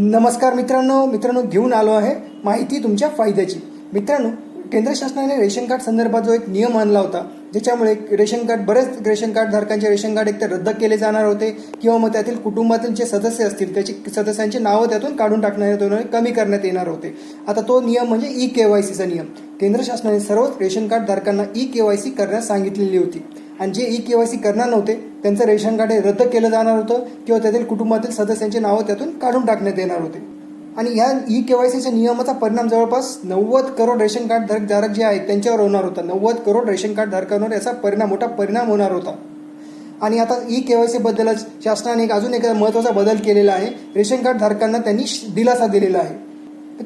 नमस्कार मित्रांनो मित्रांनो घेऊन आलो आहे माहिती तुमच्या फायद्याची. मित्रांनो केंद्र शासनाने रेशन कार्ड संदर्भात जो एक नियम आणला होता ज्याच्यामुळे रेशन कार्ड बरेच रेशन कार्ड धारकांचे रेशन कार्ड एकतर रद्द केले जाणार होते किंवा मग त्यातील कुटुंबातील जे सदस्य असतील त्याची सदस्यांची नावं त्यातून काढून टाकण्यात येणार कमी करण्यात येणार होते. आता तो नियम म्हणजे ई के वाय सीचा नियम. केंद्र शासनाने सर्व रेशन कार्ड धारकांना ई के वाय सी करण्यास सांगितलेली होती. आणि जे ई के वाय सी करणार नव्हते त्यांचं रेशन कार्ड हे रद्द केलं जाणार होतं किंवा त्यातील कुटुंबातील सदस्यांची नावं त्यातून काढून टाकण्यात येणार होते. आणि या ई के वाय सीच्या नियमाचा परिणाम जवळपास नव्वद करोड रेशन कार्ड धारक धारक जे आहेत त्यांच्यावर होणार होता. नव्वद करोड रेशन कार्ड धारकांवर याचा परिणाम मोठा परिणाम होणार होता. आणि आता ई के वाय सी बद्दलच शासनाने एक अजून एक महत्त्वाचा बदल केलेला आहे. रेशन कार्ड धारकांना त्यांनी दिलासा दिलेला आहे.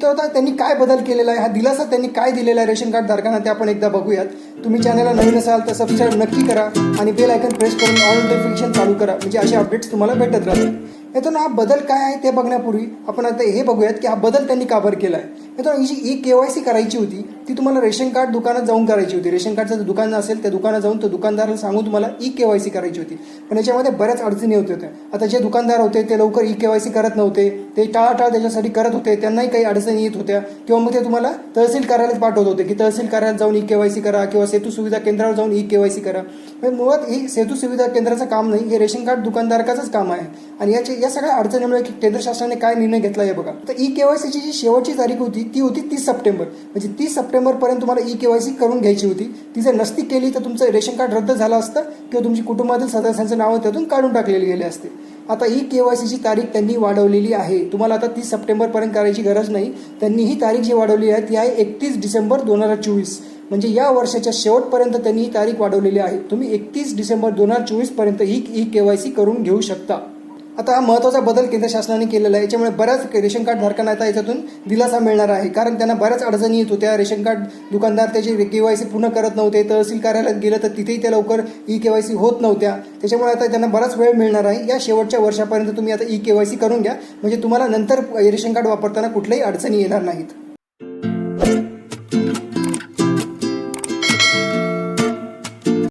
तर आता त्यांनी काय बदल केलेला आहे? हा दिलासा त्यांनी काय दिलेला आहे रेशन कार्ड धारकांना ते आपण एकदा बघूयात. तुम्ही चॅनलला नवीन असाल तर सबस्क्राईब नक्की करा आणि बेल आयकन प्रेस करून ऑल नोटिफिकेशन चालू करा. म्हणजे असे अपडेट्स तुम्हाला भेटत राहतील. मित्रांनो हा बदल काय आहे ते बघण्यापूर्वी आपण आता हे बघूयात की हा बदल त्यांनी का बरं केला आहे मित्रांनो ही जी ई के वाय सी करायची होती ती तुम्हाला रेशन कार्ड दुकानात जाऊन करायची होती. रेशन कार्डचं जर दुकान असेल त्या दुकानात जाऊन तो दुकानदाराला सांगून तुम्हाला ई के वाय सी करायची होती. पण याच्यामध्ये बऱ्याच अडचणी होत होत्या. आता जे दुकानदार होते ते लवकर ई के वाय सी करत नव्हते. ते टाळाटाळ त्याच्यासाठी करत होते. त्यांनाही काही अडचणी येत होत्या. किंवा मग ते तुम्हाला तहसील कार्यालयात पाठवत होते की तहसील कार्यालयात जाऊन ई के वाय सी करा किंवा सेतू सुविधा केंद्रावर जाऊन ई के वाय सी करा. पण मुळात ही सेतू सुविधा केंद्राचं काम नाही हे रेशन कार्ड दुकानदारकाचंच काम आहे. आणि याचे या सगळ्या अडचणीमुळे की केंद्र शासनाने काय निर्णय घेतला हे बघा. तर ई के वाय सीची जी शेवटची तारीख होती ती होती तीस सप्टेंबर. म्हणजे तीस सप्टेंबरपर्यंत तुम्हाला ई के वाय सी करून घ्यायची होती. ती जर नसती केली तर तुमचं रेशन कार्ड रद्द झालं असतं किंवा तुमची कुटुंबातील सदस्यांचं नावं त्यातून काढून टाकलेले गेले असते. आता ई के वाय सीची तारीख त्यांनी वाढवलेली आहे. तुम्हाला आता तीस सप्टेंबरपर्यंत करायची गरज नाही. त्यांनी ही तारीख जी वाढवली आहे ती आहे एकतीस डिसेंबर दोन हजार चोवीस. म्हणजे या वर्षाच्या शेवटपर्यंत त्यांनी ही तारीख वाढवलेली आहे. तुम्ही एकतीस डिसेंबर दोन हजार चोवीसपर्यंत ही ई के वाय सी करून घेऊ शकता. आता हा महत्त्वाचा बदल केंद्र शासनाने केलेला आहे. याच्यामुळे बऱ्याच रेशन कार्ड धारकांना आता याच्यातून दिलासा मिळणार आहे. कारण त्यांना बऱ्याच अडचणी येत होत्या. रेशन कार्ड दुकानदार त्याची के वाय सी पूर्ण करत नव्हते. तहसील कार्यालयात गेलं तर तिथेही त्या लवकर ई के वाय सी होत नव्हत्या. त्याच्यामुळे आता त्यांना बराच वेळ मिळणार आहे. या शेवटच्या वर्षापर्यंत तुम्ही आता ई के वाय सी करून घ्या. म्हणजे तुम्हाला नंतर रेशन कार्ड वापरताना कुठल्याही अडचणी येणार नाहीत.